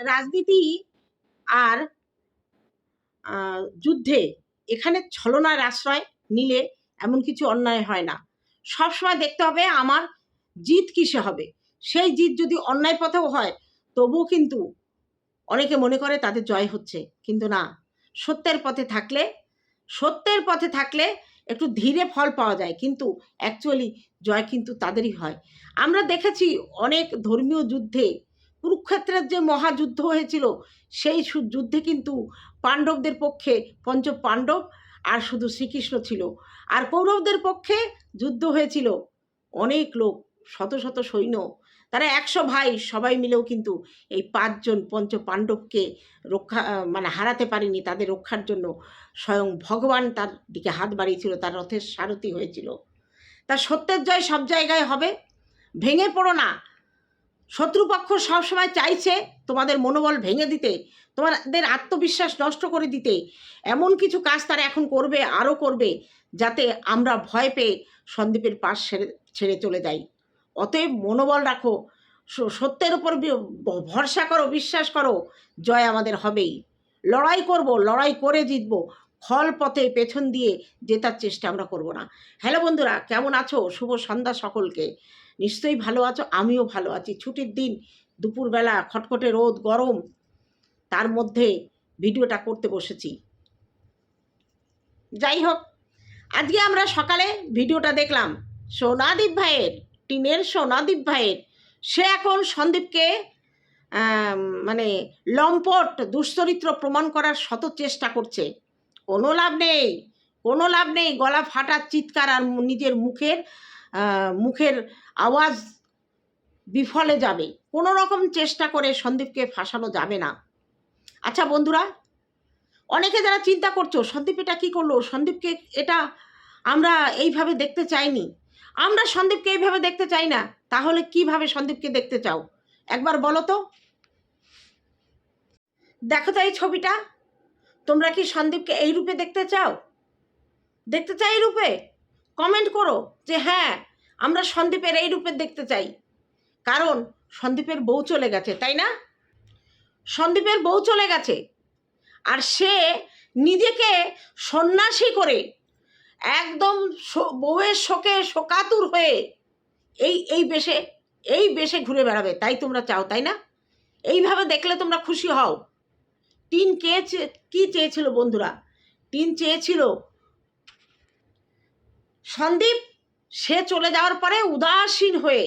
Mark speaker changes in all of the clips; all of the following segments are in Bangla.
Speaker 1: রাজনীতি আর যুদ্ধে এখানে ছলনার আশ্রয় নিলে এমন কিছু অন্যায় হয় না। সবসময় দেখতে হবে আমার জিত কিসে হবে। সেই জিত যদি অন্যায় পথেও হয়, তবুও কিন্তু অনেকে মনে করে তাদের জয় হচ্ছে। কিন্তু না, সত্যের পথে থাকলে, সত্যের পথে থাকলে একটু ধীরে ফল পাওয়া যায়। কিন্তু অ্যাকচুয়ালি জয় কিন্তু তাদেরই হয়। আমরা দেখেছি অনেক ধর্মীয় যুদ্ধে কুরুক্ষেত্রের যে মহাযুদ্ধ হয়েছিল, সেই যুদ্ধে কিন্তু পাণ্ডবদের পক্ষে পঞ্চ পাণ্ডব আর শুধু শ্রীকৃষ্ণ ছিল। আর কৌরবদের পক্ষে যুদ্ধ হয়েছিল অনেক লোক, শত শত সৈন্য। তারা একশো ভাই, সবাই মিলেও কিন্তু এই পাঁচজন পঞ্চ পাণ্ডবকে রক্ষা মানে হারাতে পারেনি তাদের রক্ষার জন্য। স্বয়ং ভগবান তার দিকে হাত বাড়িয়েছিল, তার রথের সারথি হয়েছিল। তা সত্যের জয় সব জায়গায় হবে, ভেঙে পড়ো না। শত্রুপক্ষ সবসময় চাইছে তোমাদের মনোবল ভেঙে দিতে, তোমাদের আত্মবিশ্বাস নষ্ট করে দিতে। এমন কিছু কাজ তারা এখন করবে, আরও করবে, যাতে আমরা ভয় পেয়ে সন্দীপের পাশ ছেড়ে ছেড়ে চলে যাই। অতএব মনোবল রাখো সত্যের উপর ভরসা করো, বিশ্বাস করো, জয় আমাদের হবেই। লড়াই করব, লড়াই করে জিতবো ফল পথে পেছন দিয়ে জেতার চেষ্টা আমরা করব না। হ্যালো বন্ধুরা, কেমন আছো? শুভ সন্ধ্যা সকলকে। নিশ্চয়ই ভালো আছো? আমিও ভালো আছি। ছুটির দিন, দুপুরবেলা, খটখটে রোদ, গরম, তার মধ্যে ভিডিওটা করতে বসেছি। যাই হোক, আজকে আমরা সকালে ভিডিওটা দেখলাম সোনাদীপ ভাইয়ের, টিনের সোনাদীপ ভাইয়ের। সে এখন সন্দীপকে মানে লম্পট, দুশ্চরিত্র প্রমাণ করার শত চেষ্টা করছে। কোনো লাভ নেই, কোনো লাভ নেই, গলা ফাটার চিৎকার আর নিজের মুখের মুখের আওয়াজ বিফলে যাবে। কোনো রকম চেষ্টা করে সন্দীপকে ফাঁসানো যাবে না। আচ্ছা বন্ধুরা, অনেকে যারা চিন্তা করছ, সন্দীপ এটা কী করল? সন্দীপকে এটা আমরা এইভাবে দেখতে চাইনি। আমরা সন্দীপকে এইভাবে দেখতে চাই না। তাহলে কীভাবে সন্দীপকে দেখতে চাও? একবার বলো তো। দেখো তো এই ছবিটা। তোমরা কি সন্দীপকে এই রূপে দেখতে চাও? দেখতে চাই এই রূপে? কমেন্ট করো। যে হ্যাঁ আমরা সন্দীপের এই রূপে দেখতে চাই। কারণ সন্দীপের বউ চলে গেছে, তাই না? সন্দীপের বউ চলে গেছে। আর সে নিজেকে সন্ন্যাসী করে একদম বউয়ের শোকে শোকাতুর হয়ে এই এই বেশে এই বেশে ঘুরে বেড়াবে। তাই তোমরা চাও, তাই না? এইভাবে দেখলে তোমরা খুশি হও। টিন কে কি চেয়েছিল বন্ধুরা? টিন চেয়েছিল সন্দীপ সে চলে যাওয়ার পরে উদাসীন হয়ে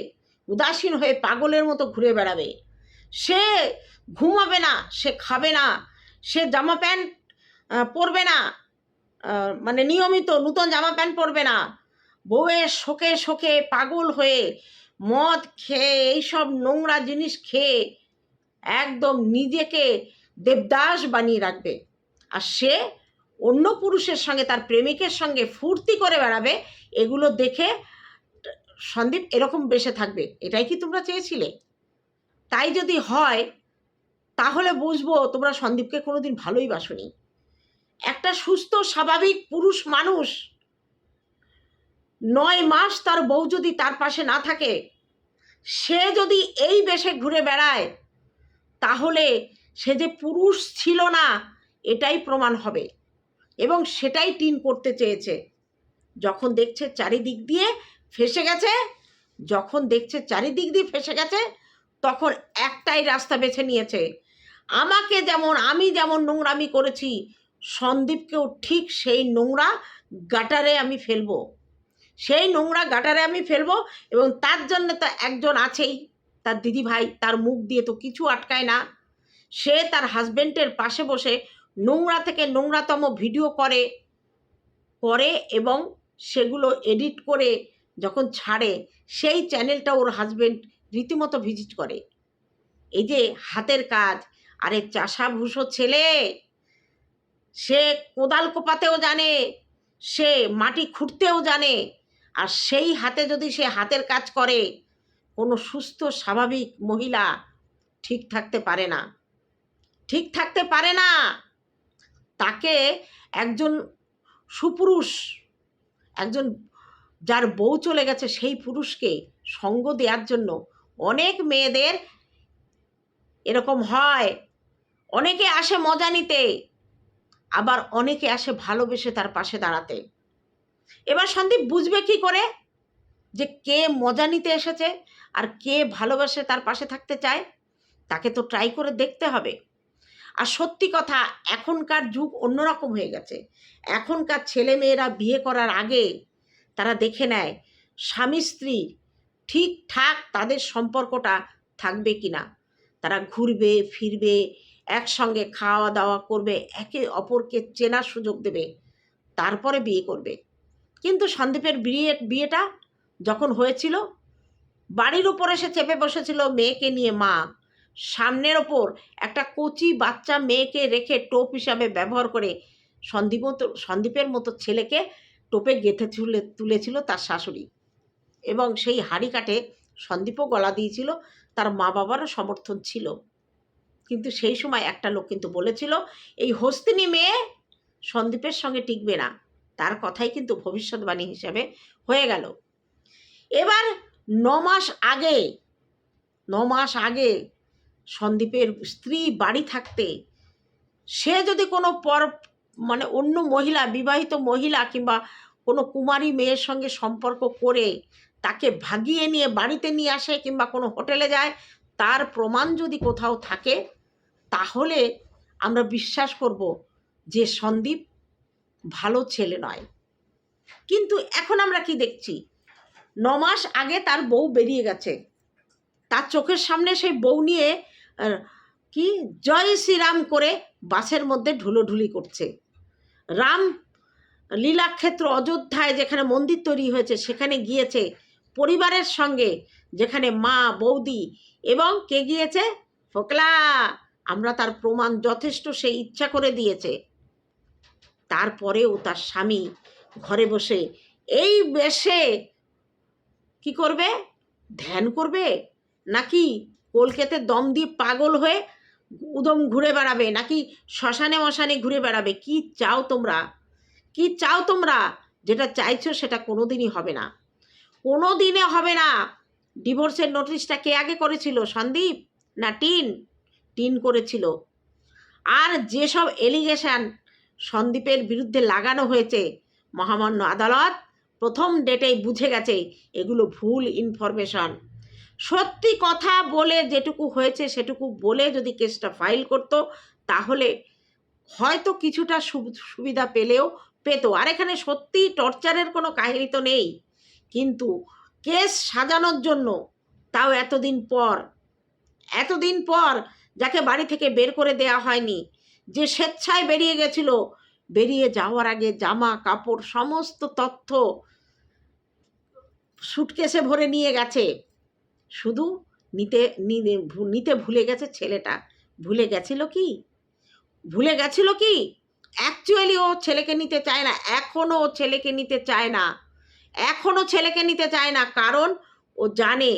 Speaker 1: উদাসীন হয়ে পাগলের মতো ঘুরে বেড়াবে। সে ঘুমাবে না, সে খাবে না, সে জামা প্যান্ট পরবে না মানে নিয়মিত নূতন জামা প্যান্ট পরবে না। বউয়ের শোকে শোকে পাগল হয়ে মদ খেয়ে, এইসব নোংরা জিনিস খেয়ে একদম নিজেকে দেবদাস বানিয়ে রাখবে। আর সে অন্য পুরুষের সঙ্গে, তার প্রেমিকের সঙ্গে ফুর্তি করে বেড়াবে এগুলো দেখে সন্দীপ এরকম বেসে থাকবে। এটাই কি তোমরা চেয়েছিলে? তাই যদি হয়, তাহলে বুঝব তোমরা সন্দীপকে কোনোদিন ভালোই বাসনি। একটা সুস্থ, স্বাভাবিক পুরুষ মানুষ নয় মাস তার বউ যদি তার পাশে না থাকে, সে যদি এই বেশে ঘুরে বেড়ায়, তাহলে সে যে পুরুষ ছিল না, এটাই প্রমাণ হবে। এবং সেটাই টিন করতে চেয়েছে। যখন দেখছে চারিদিক দিয়ে ফেসে গেছে, যখন দেখছে চারিদিক দিয়ে ফেসে গেছে, তখন একটাই রাস্তা বেছে নিয়েছে। আমাকে যেমন, আমি যেমন নোংরামি করেছি, সন্দীপকেও ঠিক সেই নোংরা গাটারে আমি ফেলব। সেই নোংরা গাটারে আমি ফেলব এবং তার জন্য তো একজন আছেই, তার দিদি ভাই তার মুখ দিয়ে তো কিছু আটকায় না। সে তার হাজবেন্ডের পাশে বসে নোংরা থেকে নোংরাতম ভিডিও করে করে এবং সেগুলো এডিট করে যখন ছাড়ে, সেই চ্যানেলটা ওর হাজবেন্ড রীতিমতো ভিজিট করে। এই যে হাতের কাজ, আরে চাষা ভুষো ছেলে! সে কোদাল কোপাতেও জানে, সে মাটি খুঁড়তেও জানে, আর সেই হাতে যদি সে হাতের কাজ করে, কোনো সুস্থ, স্বাভাবিক মহিলা ঠিক থাকতে পারে না। ঠিক থাকতে পারে না! তাকে একজন সুপুরুষ একজন যার বউ চলে গেছে, সেই পুরুষকে সঙ্গ দেওয়ার জন্য অনেক মেয়েদের এরকম হয়। অনেকে আসে মজা নিতে, আবার অনেকে আসে ভালোবেসে তার পাশে দাঁড়াতে। এবার সন্দীপ বুঝবে কি করে? যে কে মজা নিতে এসেছে আর কে ভালোবাসে তার পাশে থাকতে চায়, তাকে তো ট্রাই করে দেখতে হবে। আর সত্যি কথা, এখনকার যুগ অন্যরকম হয়ে গেছে। এখনকার ছেলে মেয়েরা বিয়ে করার আগে তারা দেখে নেয়, স্বামী স্ত্রী ঠিকঠাক তাদের সম্পর্কটা থাকবে কি না তারা ঘুরবে, ফিরবে, একসঙ্গে খাওয়া দাওয়া করবে, একে অপরকে চেনার সুযোগ দেবে, তারপরে বিয়ে করবে। কিন্তু সন্দীপের বিয়ে, বিয়েটা যখন হয়েছিল, বাড়ির উপর এসে চেপে বসেছিল মেয়েকে নিয়ে মা। সামনের ওপর একটা কচি বাচ্চা মেয়েকে রেখে টোপ হিসাবে ব্যবহার করে সন্দীপ সন্দীপের মতো ছেলেকে টোপে গেঁথে তুলে, তুলেছিল তার শাশুড়ি। এবং সেই হাড়ি কাটে সন্দীপও গলা দিয়েছিল, তার মা বাবারও সমর্থন ছিল। কিন্তু সেই সময় একটা লোক কিন্তু বলেছিল, এই হস্তিনী মেয়ে সন্দীপের সঙ্গে টিকবে না। তার কথাই কিন্তু ভবিষ্যৎবাণী হিসাবে হয়ে গেল। এবার ন মাস আগে, ন মাস আগে সন্দীপের স্ত্রী বাড়ি থাকতে, সে যদি কোনো পর মানে অন্য মহিলা, বিবাহিত মহিলা কিংবা কোনো কুমারী মেয়ের সঙ্গে সম্পর্ক করে তাকে ভাগিয়ে নিয়ে বাড়িতে নিয়ে আসে কিংবা কোনো হোটেলে যায়, তার প্রমাণ যদি কোথাও থাকে, তাহলে আমরা বিশ্বাস করব যে সন্দীপ ভালো ছেলে নয়। কিন্তু এখন আমরা কি দেখছি? ন মাস আগে তার বউ বেরিয়ে গেছে। তার চোখের সামনে সেই বউ নিয়ে কি? জয় শ্রীরাম করে বাসের মধ্যে ঢুলোঢুলি করছে। রাম লীলাক্ষেত্র অযোধ্যায় যেখানে মন্দির তৈরি হয়েছে, সেখানে গিয়েছে পরিবারের সঙ্গে, যেখানে মা, বৌদি এবং কে গিয়েছে? ফোকলা! আমরা তার প্রমাণ যথেষ্ট সে ইচ্ছা করে দিয়েছে। তারপরেও তার স্বামী ঘরে বসে, এই বেশে কি করবে? ধ্যান করবে? নাকি কলকাতে দম দিয়ে পাগল হয়ে উদম ঘুরে বেড়াবে নাকি শ্মশানে মশানে ঘুরে বেড়াবে? কি চাও তোমরা? কি চাও তোমরা? যেটা চাইছো সেটা কোনো দিনই হবে না। কোনো দিনে হবে না। ডিভোর্সের নোটিশটা কে আগে করেছিল? সন্দীপ না টিন? টিন করেছিল। আর যেসব এলিগেশন সন্দীপের বিরুদ্ধে লাগানো হয়েছে, মহামান্য আদালত, প্রথম ডেটেই বুঝে গেছে, এগুলো ভুল ইনফরমেশন। সত্যি কথা বলে যেটুকু হয়েছে সেটুকু বলে যদি কেসটা ফাইল করতো, তাহলে হয়তো কিছুটা সুবিধা পেলেও পেতো। আর এখানে সত্যি টর্চারের কোনো কাহিনী তো নেই। কিন্তু কেস সাজানোর জন্য তাও এতদিন পর এতদিন পর যাকে বাড়ি থেকে বের করে দেয়া হয়নি, যে স্বেচ্ছায় বেরিয়ে গেছিল, বেরিয়ে যাওয়ার আগে জামা, কাপড়, সমস্ত তথ্য সুটকেসে ভরে নিয়ে গেছে। শুধু নিতে নিতে ভুলে গেছে ছেলেটা। ভুলে গেছিল কি? ভুলে গেছিল কি? অ্যাকচুয়ালি ও ছেলেকে নিতে চায় না এখনও ও ছেলেকে নিতে চায় না। এখনও ছেলেকে নিতে চায় না, কারণ ও জানে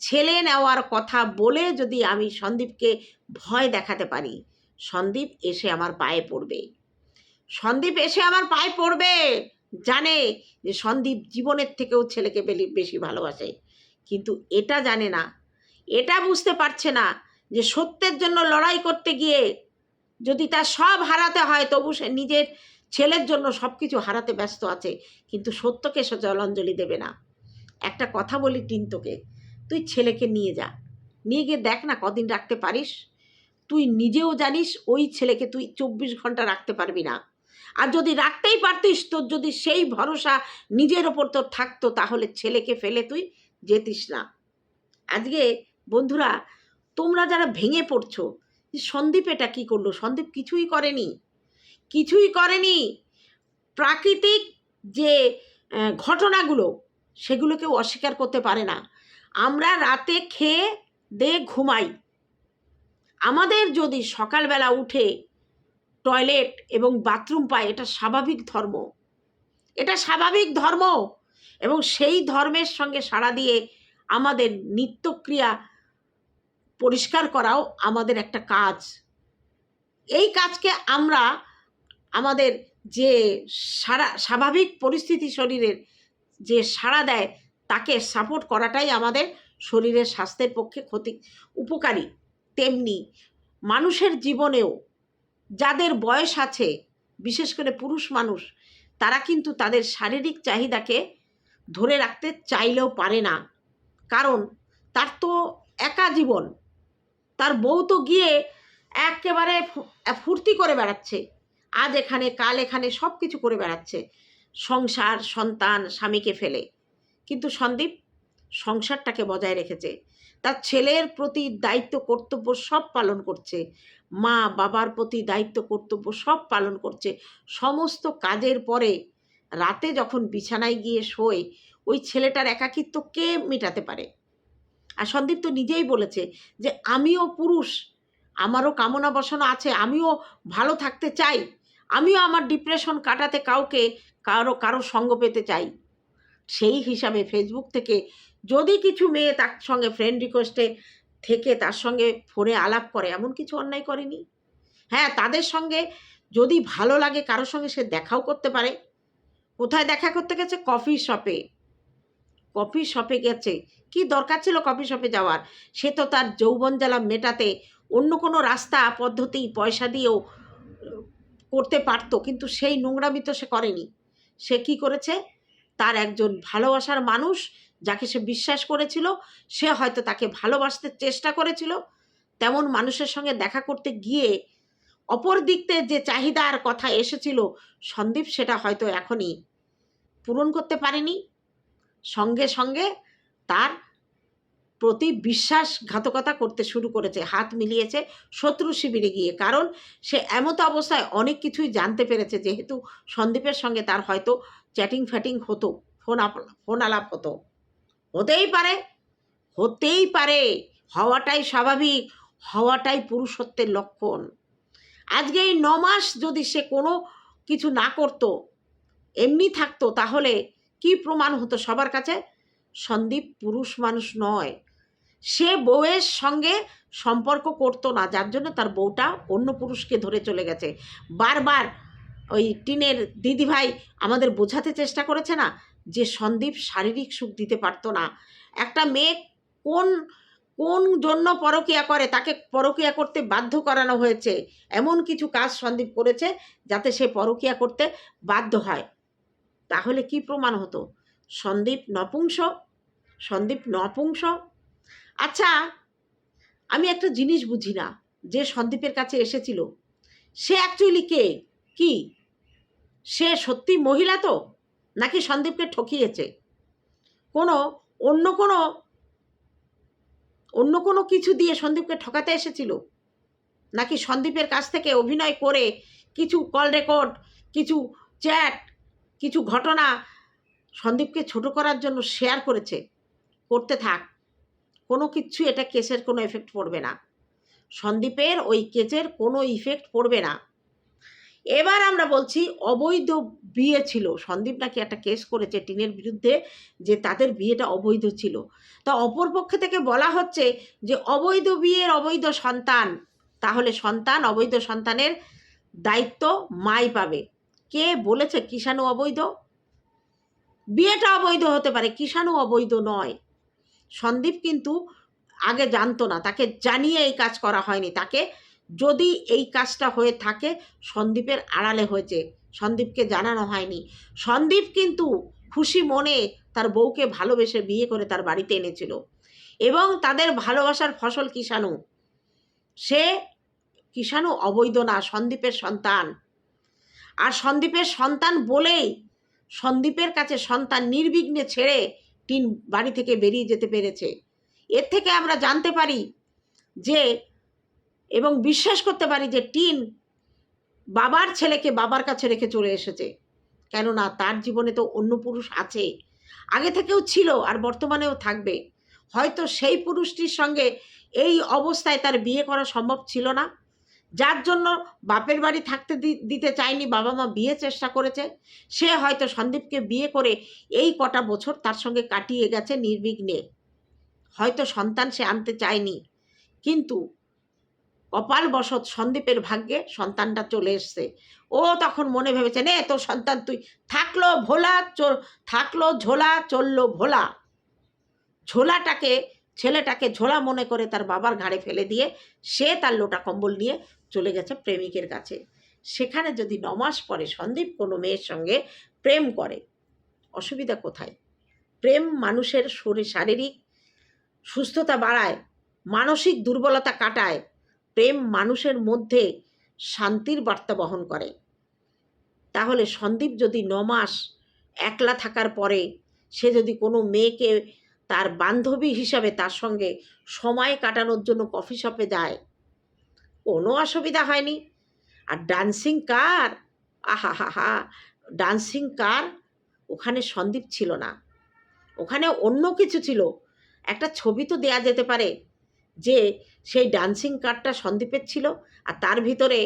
Speaker 1: ছেলে নেওয়ার কথা বলে যদি আমি সন্দীপকে ভয় দেখাতে পারি, সন্দীপ এসে আমার পায়ে পড়বে। সন্দীপ এসে আমার পায়ে পড়বে, জানে যে সন্দীপ জীবনের থেকেও ছেলেকে বেশি ভালোবাসে। কিন্তু এটা জানে না। এটা বুঝতে পারছে না যে সত্যের জন্য লড়াই করতে গিয়ে যদি তার সব হারাতে হয়, তবু সে নিজের ছেলের জন্য সব কিছু হারাতে ব্যস্ত আছে, কিন্তু সত্যকে সে জলাঞ্জলি দেবে না। একটা কথা বলি টিন্তকে তুই ছেলেকে নিয়ে যা। নিয়ে গিয়ে দেখ না কদিন রাখতে পারিস। তুই নিজেও জানিস ওই ছেলেকে তুই চব্বিশ ঘণ্টা রাখতে পারবি না। আর যদি রাখতেই পারতিস, তোর যদি সেই ভরসা নিজের ওপর তোর থাকতো, তাহলে ছেলেকে ফেলে তুই যেতিস না। আজকে বন্ধুরা, তোমরা যারা ভেঙে পড়ছো, যে সন্দীপ এটা কী করল? সন্দীপ কিছুই করেনি। কিছুই করেনি। প্রাকৃতিক যে ঘটনাগুলো সেগুলোকেও অস্বীকার করতে পারে না। আমরা রাতে খেয়ে দে ঘুমাই। আমাদের যদি সকালবেলা উঠে টয়লেট এবং বাথরুম পাই এটা স্বাভাবিক ধর্ম। এটা স্বাভাবিক ধর্ম। এবং সেই ধর্মের সঙ্গে সাড়া দিয়ে আমাদের নিত্যক্রিয়া পরিষ্কার করাও আমাদের একটা কাজ। এই কাজকে আমরা আমাদের যে সারা, স্বাভাবিক পরিস্থিতি শরীরের যে সাড়া দেয়, তাকে সাপোর্ট করাটাই আমাদের শরীরের স্বাস্থ্যের পক্ষে ক্ষতি, উপকারী। তেমনি মানুষের জীবনেও যাদের বয়স আছে, বিশেষ করে পুরুষ মানুষ, তারা কিন্তু তাদের শারীরিক চাহিদাকে ধরে রাখতে চাইলেও পারে না। কারণ তার তো একা জীবন। তার বউ তো গিয়ে একেবারে ফুর্তি করে বেড়াচ্ছে। আজ এখানে, কাল এখানে সব কিছু করে বেড়াচ্ছে। সংসার, সন্তান, স্বামীকে ফেলে। কিন্তু সন্দীপ সংসারটাকে বজায় রেখেছে। তার ছেলের প্রতি দায়িত্ব, কর্তব্য সব পালন করছে। মা বাবার প্রতি দায়িত্ব, কর্তব্য সব পালন করছে। সমস্ত কাজের পরে রাতে যখন বিছানায় গিয়ে শোয়, ওই ছেলেটার একাকিত্ব কে মেটাতে পারে? আর সন্দীপ তো নিজেই বলেছে যে, আমিও পুরুষ, আমারও কামনা বাসনা আছে, আমিও ভালো থাকতে চাই, আমিও আমার ডিপ্রেশন কাটাতে কাউকে, কারও কারও সঙ্গ পেতে চাই। সেই হিসাবে ফেসবুক থেকে যদি কিছু মেয়ে তার সঙ্গে ফ্রেন্ড রিকোয়েস্টে থেকে তার সঙ্গে ফোনে আলাপ করে, এমন কিছু অন্যায় করেনি? হ্যাঁ তাদের সঙ্গে যদি ভালো লাগে, কারোর সঙ্গে সে দেখাও করতে পারে। কোথায় দেখা করতে গেছে? কফি শপে কফি শপে গেছে। কি দরকার ছিল কফি শপে যাওয়ার? সে তো তার যৌবন জ্বালা মেটাতে অন্য কোনো রাস্তা পদ্ধতি পয়সা দিয়েও করতে পারতো, কিন্তু সেই নোংরামি তো সে করেনি। সে কি করেছে? তার একজন ভালোবাসার মানুষ যাকে সে বিশ্বাস করেছিল, সে হয়তো তাকে ভালোবাসতে চেষ্টা করেছিল, তেমন মানুষের সঙ্গে দেখা করতে গিয়ে অপর দিকতে যে চাহিদার কথা এসেছিল, সন্দীপ সেটা হয়তো এখনই পূরণ করতে পারেনি। সঙ্গে সঙ্গে তার প্রতি বিশ্বাসঘাতকতা করতে শুরু করেছে, হাত মিলিয়েছে শত্রু শিবিরে গিয়ে। কারণ সে এমতো অবস্থায় অনেক কিছুই জানতে পেরেছে, যেহেতু সন্দীপের সঙ্গে তার হয়তো চ্যাটিং ফ্যাটিং হতো, ফোন ফোন আলাপ হতো। হতেই পারে হতেই পারে, হওয়াটাই স্বাভাবিক, হওয়াটাই পুরুষত্বের লক্ষণ। আজকে এই ন মাস যদি সে কোনো কিছু না করতো, এমনি থাকতো, তাহলে কি প্রমাণ হতো সবার কাছে? সন্দীপ পুরুষ মানুষ নয়। সে বউয়ের সঙ্গে সম্পর্ক করতো না, যার জন্য তার বউটা অন্য পুরুষকে ধরে চলে গেছে। বারবার ওই টিনের দিদিভাই আমাদের বোঝাতে চেষ্টা করেছে না যে সন্দীপ শারীরিক সুখ দিতে পারতো না। একটা মেয়ে কোন কোন জন্য পরকিয়া করে তাকে পরকিয়া করতে বাধ্য করানো হয়েছে? এমন কিছু কাজ সন্দীপ করেছে যাতে সে পরকিয়া করতে বাধ্য হয়। তাহলে কি প্রমাণ হতো? সন্দীপ নপুংস? সন্দীপ নপুংস? আচ্ছা আমি একটা জিনিস বুঝি না, যে সন্দীপের কাছে এসেছিল। সে অ্যাকচুয়ালি কে? কি? সে সত্যি মহিলা তো? নাকি সন্দীপকে ঠকিয়েছে? কোনো, অন্য কোনো অন্য কোনো কিছু দিয়ে সন্দীপকে ঠকাতে এসেছিল? নাকি সন্দীপের কাছ থেকে অভিনয় করে কিছু কল রেকর্ড, কিছু চ্যাট, কিছু ঘটনা সন্দীপকে ছোট করার জন্য শেয়ার করেছে? করতে থাক, কোনো কিছু এটা কেসের কোনো এফেক্ট পড়বে না। সন্দীপের ওই কেসের কোনো ইফেক্ট পড়বে না। এবার আমরা বলছি, অবৈধ বিয়ে ছিল। সন্দীপ নাকি একটা কেস করেছে টিনের বিরুদ্ধে যে তাদের বিয়েটা অবৈধ ছিল। তা অপর পক্ষ থেকে বলা হচ্ছে যে, অবৈধ বিয়ের অবৈধ সন্তান, তাহলে সন্তান, অবৈধ সন্তানের দায়িত্ব মাই পাবে। কে বলেছে কিষাণু অবৈধ? বিয়েটা অবৈধ হতে পারে, কিষাণু অবৈধ নয়। সন্দীপ কিন্তু আগে জানতো না, তাকে জানিয়ে এই কাজ করা হয়নি। তাকে যদি এই কাজটা হয়ে থাকে, সন্দীপের আড়ালে হয়েছে। সন্দীপকে জানানো হয়নি। সন্দীপ কিন্তু খুশি মনে তার বউকে ভালোবেসে বিয়ে করে তার বাড়িতে এনেছিল। এবং তাদের ভালোবাসার ফসল কিষাণু। সে কিষাণু অবৈধ না, সন্দীপের সন্তান। আর সন্দীপের সন্তান বলেই সন্দীপের কাছে সন্তান নির্বিঘ্নে ছেড়ে টিন বাড়ি থেকে বেরিয়ে যেতে পেরেছে। এর থেকে আমরা জানতে পারি যে এবং বিশ্বাস করতে পারি যে টিন বাবার ছেলেকে বাবার কাছে রেখে চলে এসেছে। কেননা তার জীবনে তো অন্য পুরুষ আছে। আগে থেকেও ছিল আর বর্তমানেও থাকবে। হয়তো সেই পুরুষটির সঙ্গে এই অবস্থায় তার বিয়ে করা সম্ভব ছিল না। যার জন্য বাপের বাড়ি থাকতে দিতে চায়নি, বাবা মা বিয়ে চেষ্টা করেছে। সে হয়তো সন্দীপকে বিয়ে করে এই কটা বছর তার সঙ্গে কাটিয়ে গেছে নির্বিঘ্নে। হয়তো সন্তান সে আনতে চায়নি। কিন্তু কপালবশত সন্দীপের ভাগ্যে সন্তানটা চলে এসছে। ও তখন মনে ভেবেছে, নে, তোর সন্তান তুই, থাকল ভোলা, চো, থাকল ঝোলা, চলল ভোলা। ঝোলাটাকে, ছেলেটাকে ঝোলা মনে করে তার বাবার ঘাড়ে ফেলে দিয়ে সে তার লোটা কম্বল নিয়ে চলে গেছে প্রেমিকের কাছে। সেখানে যদি নমাস পরে সন্দীপ কোনো মেয়ের সঙ্গে প্রেম করে, অসুবিধা কোথায়? প্রেম মানুষের শরীর শারীরিক সুস্থতা বাড়ায়, মানসিক দুর্বলতা কাটায় প্রেম মানুষের মধ্যে শান্তির বার্তা বহন করে। তাহলে সন্দীপ যদি নমাস একলা থাকার পরে সে যদি কোনো মেয়েকে তার বান্ধবী হিসাবে তার সঙ্গে সময় কাটানোর জন্য কফি শপে যায়, কোনো অসুবিধা হয়নি। আর ডান্সিং কার আহা হা হা ডান্সিং কার ওখানে সন্দীপ ছিল না। ওখানে অন্য কিছু ছিল। একটা ছবি তো দেয়া যেতে পারে। যে সেই ডান্সিং কারটা সন্দীপের ছিল আর তার ভিতরে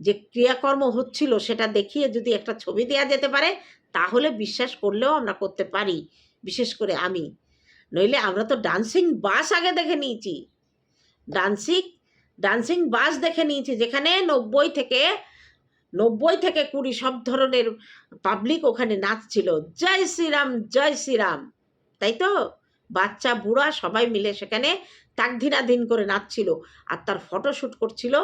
Speaker 1: যে ক্রিয়াকর্ম হচ্ছিল সেটা দেখিয়ে যদি একটা ছবি দেয়া যেতে পারে, তাহলে বিশ্বাস করলেও আমরা করতে পারি, বিশেষ করে আমি। নইলে আমরা তো ডান্সিং বাস আগে দেখে নিয়েছি। ডান্সিং ডান্সিং বাস দেখে নিয়েছি, যেখানে নব্বই থেকে নব্বই থেকে কুড়ি সব ধরনের পাবলিক ওখানে নাচছিল। জয় শ্রীরাম জয় শ্রীরাম। তাই তো? বাচ্চা, বুড়া সবাই মিলে সেখানে তাকধিনাধীন করে নাচছিল আর তার ফটোশ্যুট করছিল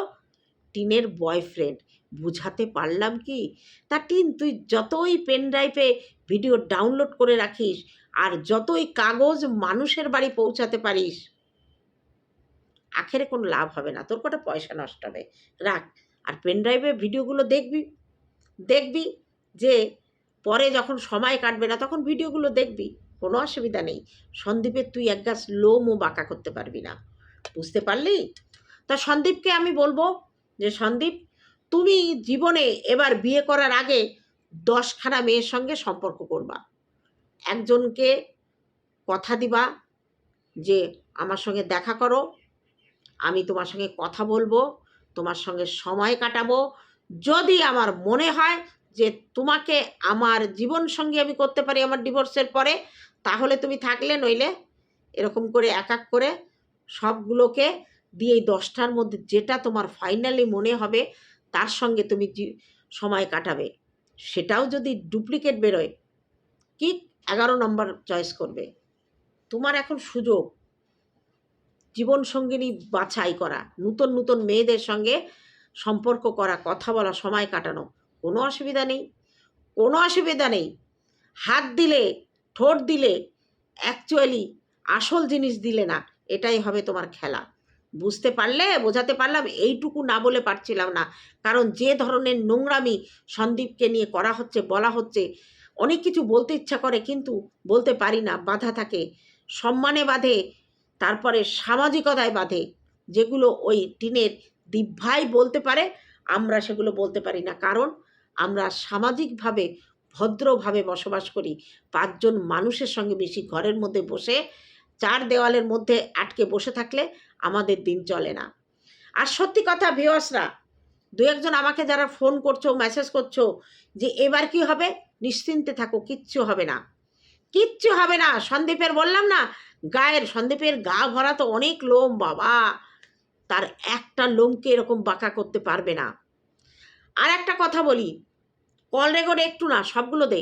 Speaker 1: টিনের বয়ফ্রেন্ড। বুঝাতে পারলাম কি? তা টিন, তুই যতই পেন ড্রাইভে ভিডিও ডাউনলোড করে রাখিস আর যতই কাগজ মানুষের বাড়ি পৌঁছাতে পারিস, আখেরে কোনো লাভ হবে না। তোর কটা পয়সা নষ্ট হবে। রাখ। আর পেন ড্রাইভে ভিডিওগুলো দেখবি। দেখবি যে পরে যখন সময় কাটবে না, তখন ভিডিওগুলো দেখবি। কোনো অসুবিধা নেই। সন্দীপের তুই এক গাছ লোমও বাঁকা করতে পারবি না। বুঝতে পারলি? তা সন্দীপকে আমি বলব যে, সন্দীপ, তুমি জীবনে এবার বিয়ে করার আগে দশখানা মেয়ের সঙ্গে সম্পর্ক করবা। একজনকে কথা দিবা যে, আমার সঙ্গে দেখা করো। আমি তোমার সঙ্গে কথা বলব। তোমার সঙ্গে সময় কাটাবো। যদি আমার মনে হয় যে, তোমাকে আমার জীবন সঙ্গী আমি করতে পারি আমার ডিভোর্সের পরে তাহলে তুমি থাকলে নইলে এরকম করে এক এক করে সবগুলোকে দিয়ে এই দশটার মধ্যে যেটা তোমার ফাইনালি মনে হবে, তার সঙ্গে তুমি সময় কাটাবে। সেটাও যদি ডুপ্লিকেট বেরোয়, কি এগারো নম্বর চয়েস করবে? তোমার এখন সুযোগ। জীবন সঙ্গিনী বাছাই করা, নূতন নূতন মেয়েদের সঙ্গে সম্পর্ক করা, কথা বলা, সময় কাটানো, কোনো অসুবিধা নেই। কোনো অসুবিধা নেই। হাত দিলে ঠোঁট দিলে অ্যাকচুয়ালি আসল জিনিস দিলে না, এটাই হবে তোমার খেলা। বুঝতে পারলে, বোঝাতে পারলাম, এইটুকু না বলে পারছিলাম না। কারণ যে ধরনের নোংরামি সন্দীপকে নিয়ে করা হচ্ছে, বলা হচ্ছে, অনেক কিছু বলতে ইচ্ছা করে কিন্তু বলতে পারি না, বাধা থাকে। সম্মানে বাধে, তারপরে সামাজিকতায় বাধে, যেগুলো ওই টিনের দিভাই বলতে পারে, আমরা সেগুলো বলতে পারি না। কারণ আমরা সামাজিকভাবে ভদ্রভাবে বসবাস করি। পাঁচজন মানুষের সঙ্গে বেশি ঘরের মধ্যে বসে, চার দেওয়ালের মধ্যে আটকে বসে থাকলে আমাদের দিন চলে না। আর সত্যি কথা ভিওয়াসরা দু একজন আমাকে যারা ফোন করছ, মেসেজ করছ যে এবার কি হবে? নিশ্চিন্তে থাকো, কিচ্ছু হবে না। কিচ্ছু হবে না। সন্দীপের বললাম না, গায়ের, সন্দীপের গা ভরা তো অনেক লোম, বাবা। তার একটা লোমকে এরকম বাঁকা করতে পারবে না। আর একটা কথা বলি কল রেকর্ড একটু না, সবগুলো দে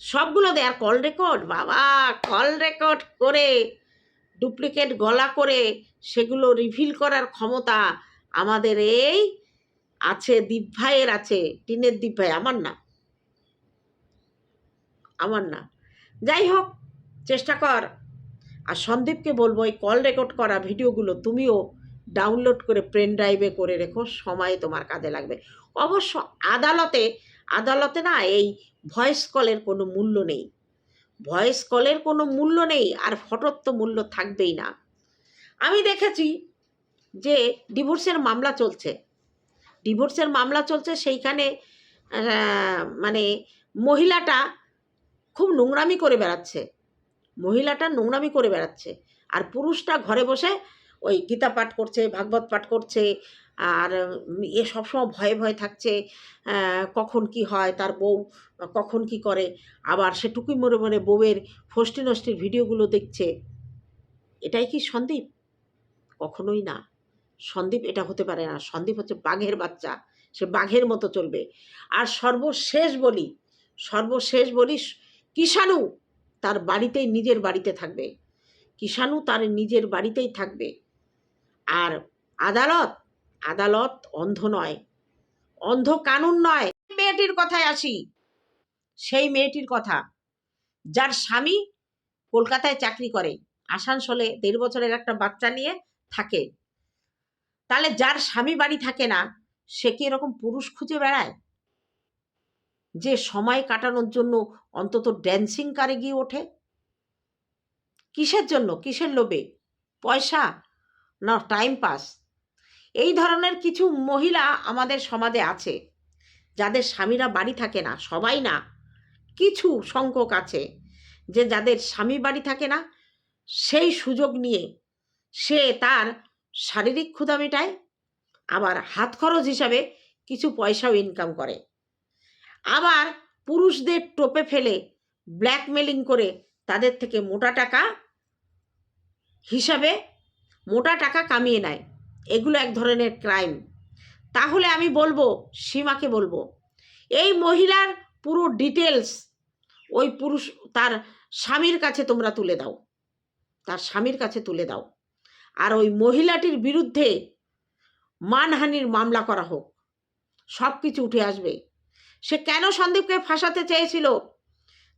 Speaker 1: সবগুলো দে আর কল রেকর্ড বাবা কল রেকর্ড করে ডুপ্লিকেট গলা করে সেগুলো রিভিল করার ক্ষমতা আমাদের এই আছে, দীপ ভাইয়ের আছে, টিনের দীপ ভাই, আমার না। আমার না। যাই হোক, চেষ্টা কর। আর সন্দীপকে বলব, এই কল রেকর্ড করা ভিডিওগুলো তুমিও ডাউনলোড করে পেন ড্রাইভে করে রেখো, সময় তোমার কাজে লাগবে। অবশ্য আদালতে আদালতে না এই ভয়েস কলের কোনো মূল্য নেই। ভয়েস কলের কোনো মূল্য নেই আর ফটোর তো মূল্য থাকবেই না। আমি দেখেছি যে ডিভোর্সের মামলা চলছে। ডিভোর্সের মামলা চলছে সেইখানে মানে মহিলাটা খুব নোংরামি করে বেড়াচ্ছে। মহিলাটা নোংরামি করে বেড়াচ্ছে। আর পুরুষটা ঘরে বসে ওই গীতা পাঠ করছে, ভাগবত পাঠ করছে, আর এ সবসময় ভয়ে ভয়ে থাকছে কখন কি হয় তার বউ কখন কি করে, আবার সে টুকুই মরে মরে বউয়ের ফষ্টি নষ্টির ভিডিওগুলো দেখছে। এটাই কি সন্দীপ? কখনোই না। সন্দীপ এটা হতে পারে না। সন্দীপ হচ্ছে বাঘের বাচ্চা। সে বাঘের মতো চলবে। আর সর্বশেষ বলি সর্বশেষ বলি, কিষাণু তার বাড়িতেই নিজের বাড়িতে থাকবে। কিষাণু তার নিজের বাড়িতেই থাকবে। আর আদালত আদালত অন্ধ নয়, অন্ধ কানুন নয়। মেয়েটির কথায় আসি। সেই মেয়েটির কথা। যার স্বামী কলকাতায় চাকরি করে, আসানসোলে দেড় বছরের একটা বাচ্চা নিয়ে থাকে। তাহলে যার স্বামী বাড়ি থাকে না, সে কি এরকম পুরুষ খুঁজে বেড়ায়? যে সময় কাটানোর জন্য অন্তত ড্যান্সিং কারে গিয়ে ওঠে? কিসের জন্য? কিসের লোভে? পয়সা? না টাইম পাস এই ধরনের কিছু মহিলা আমাদের সমাজে আছে, যাদের স্বামীরা বাড়ি থাকে না, সবাই না, কিছু সংখ্যক আছে যে যাদের স্বামী বাড়ি থাকে না, সেই সুযোগ নিয়ে সে তার শারীরিক ক্ষুধা মেটায়, আবার হাত খরচ হিসাবে কিছু পয়সাও ইনকাম করে। আবার পুরুষদের টোপে ফেলে ব্ল্যাকমেলিং করে তাদের থেকে মোটা টাকা হিসাবে মোটা টাকা কামিয়ে নেয়। এগুলো এক ধরনের ক্রাইম তাহলে আমি বলব, সীমাকে বলব। এই মহিলার পুরো ডিটেলস ওই পুরুষ, তার স্বামীর কাছে তোমরা তুলে দাও। তার স্বামীর কাছে তুলে দাও। আর ওই মহিলাটির বিরুদ্ধে মানহানির মামলা করা হোক। সব কিছু উঠে আসবে। সে কেন সন্দীপকে ফাঁসাতে চেয়েছিল?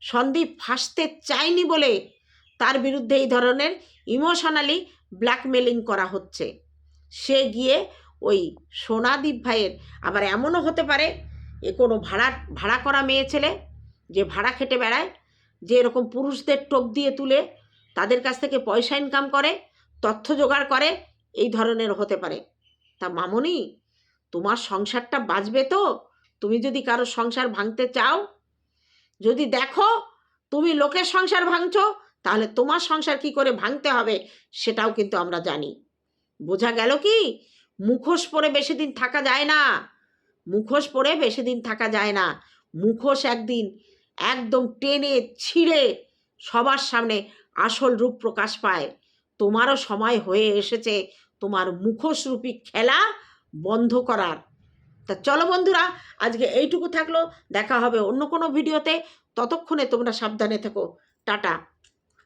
Speaker 1: সন্দীপ ফাঁসতে চায়নি বলে তার বিরুদ্ধে এই ধরনের ইমোশনালি ব্ল্যাকমেলিং করা হচ্ছে। সে গিয়ে ওই সোনাদীপ ভাইয়ের আবার এমনও হতে পারে, এ কোনো ভাড়া ভাড়া করা মেয়ে ছেলে যে ভাড়া খেটে বেড়ায়, যে এরকম পুরুষদের টোপ দিয়ে তুলে তাদের কাছ থেকে পয়সা ইনকাম করে, তথ্য জোগাড় করে, এই ধরনের হতে পারে। তা মামনি, তোমার সংসারটা বাঁচবে তো? তুমি যদি কারও সংসার ভাঙতে চাও, যদি দেখো তুমি লোকের সংসার ভাঙছো তাহলে তোমার সংসার কি করে ভাঙতে হবে সেটাও কিন্তু আমরা জানি। বোঝা গেল কি? মুখোশ পরে বেশি দিন থাকা যায় না। মুখোশ পরে বেশি দিন থাকা যায় না। মুখোশ একদিন একদম টেনে ছিঁড়ে সবার সামনে আসল রূপ প্রকাশ পায়। তোমারও সময় হয়ে এসেছে। তোমার মুখোশরূপী খেলা বন্ধ করার। তা চলো বন্ধুরা, আজকে এইটুকু থাকল। দেখা হবে অন্য কোনো ভিডিওতে। ততক্ষণে তোমরা সাবধানে থেকো। টাটা।